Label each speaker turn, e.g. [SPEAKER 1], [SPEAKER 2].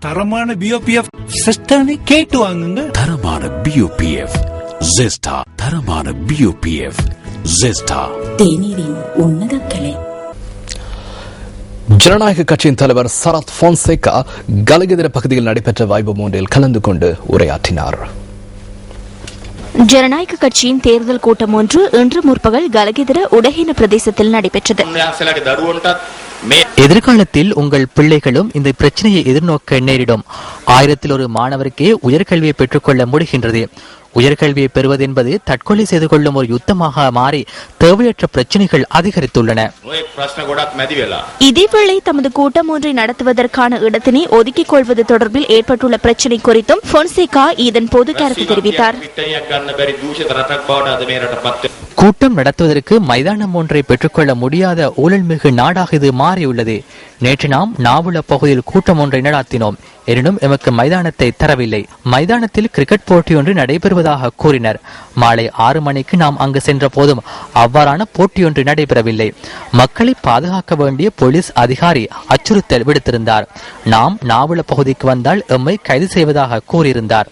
[SPEAKER 1] தரமான பிஓபிஎஃப் செஸ்டானே கேட்டு வாங்குங்க.
[SPEAKER 2] தரமான பிஓபிஎஃப் ஜெஸ்டா தரமான பிஓபிஎஃப் ஜெஸ்டா
[SPEAKER 3] தேநீரின் உன்னத கிளை.
[SPEAKER 4] ஜனநாயக கட்சியின் தலைவர் சரத் போன்சேகா கலகதிர பகுதியில் நடைபெற்ற வாய்ப்பு ஒன்றில் கலந்து கொண்டு உரையாற்றினார்.
[SPEAKER 5] ஜனநாயக கட்சியின் தேர்தல் கூட்டம் ஒன்று இன்று முற்பகல் கலகிதர உடகின பிரதேசத்தில் நடைபெற்றது.
[SPEAKER 6] எதிர்காலத்தில் உங்கள் பிள்ளைகளும் இந்த பிரச்சனையை எதிர்நோக்க நேரிடும். ஆயிரத்தில் ஒரு மாணவருக்கே உயர்கல்வியை பெற்றுக்கொள்ள முடிகின்றது. உயர்கல்வியை பெறுவது என்பது தற்கொலை செய்து கொள்ளும் ஒரு யுத்தமாக மாறி தேவையற்ற பிரச்சனைகள் அதிகரித்துள்ளன.
[SPEAKER 5] இதேவேளை தமது கூட்டம் ஒன்றை நடத்துவதற்கான இடத்தினை ஒதுக்கிக் கொள்வது தொடர்பில் ஏற்பட்டுள்ள பிரச்சனை குறித்தும் பொன்சேகா இதன் போது கருத்து தெரிவித்தார்.
[SPEAKER 6] கூட்டம் நடத்துவதற்கு மைதானம் ஒன்றை பெற்றுக்கொள்ள முடியாத ஊழல்மிகு நாடாக இது மாறியுள்ளது. நேற்று நாம் நாவுல பகுதியில் கூட்டம் ஒன்றை நடாத்தினோம். எனினும் எமக்கு மைதானத்தை தரவில்லை. மைதானத்தில் கிரிக்கெட் போட்டி ஒன்று நடைபெறுவதாக கூறினர். மாலை ஆறு மணிக்கு நாம் அங்கு சென்ற போதும் அவ்வாறான போட்டியொன்று நடைபெறவில்லை. மக்களை பாதுகாக்க வேண்டிய போலீஸ் அதிகாரி அச்சுறுத்தல் விடுத்திருந்தார். நாம் நாவுல பகுதிக்கு வந்தால் எம்மை கைது செய்வதாக கூறியிருந்தார்.